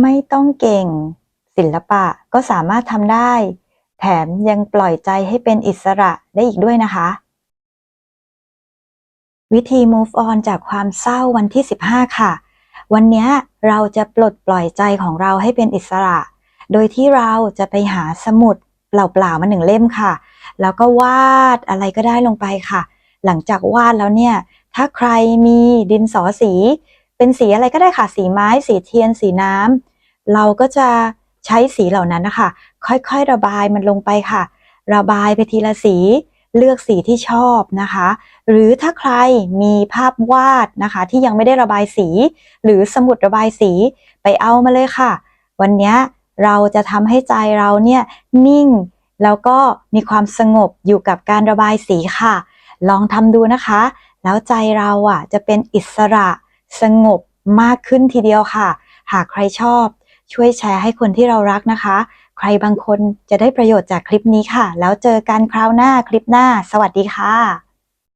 ไม่ต้องเก่ง ศิลปะก็สามารถทำได้ แถมยังปล่อยใจให้เป็นอิสระได้อีกด้วยนะคะ วิธี move on จากความเศร้าวันที่ 15 ค่ะ วันนี้เราจะปลดปล่อยใจของเราให้เป็นอิสระ โดยที่เราจะไปหาสมุดเปล่าๆมาหนึ่งเล่มค่ะ แล้วก็วาดอะไรก็ได้ลงไปค่ะ หลังจากวาดแล้วเนี่ย ถ้าใครมีดินสอสี เป็นสีอะไรก็ได้ค่ะ สีไม้ สีเทียน สีน้ำเราก็จะใช้สีเหล่านั้นนะคะ ค่อยๆ ระบายมันลงไปค่ะ ระบายไปทีละสี เลือกสีที่ชอบนะคะ หรือถ้าใครมีภาพวาดนะคะ ที่ยังไม่ได้ระบายสี หรือสมุดระบายสีไปเอามาเลยค่ะ วันนี้เราจะทำให้ใจเราเนี่ยนิ่ง แล้วก็มีความสงบอยู่กับการระบายสีค่ะ ลองทำดูนะคะ แล้วใจเราอะจะเป็นอิสระ สงบมากขึ้นทีเดียวค่ะ หากใครชอบ ช่วยแชร์ให้คนที่เรารักนะคะ ใครบางคนจะได้ประโยชน์จากคลิปนี้ค่ะ แล้วเจอกันคราวหน้าคลิปหน้า สวัสดีค่ะ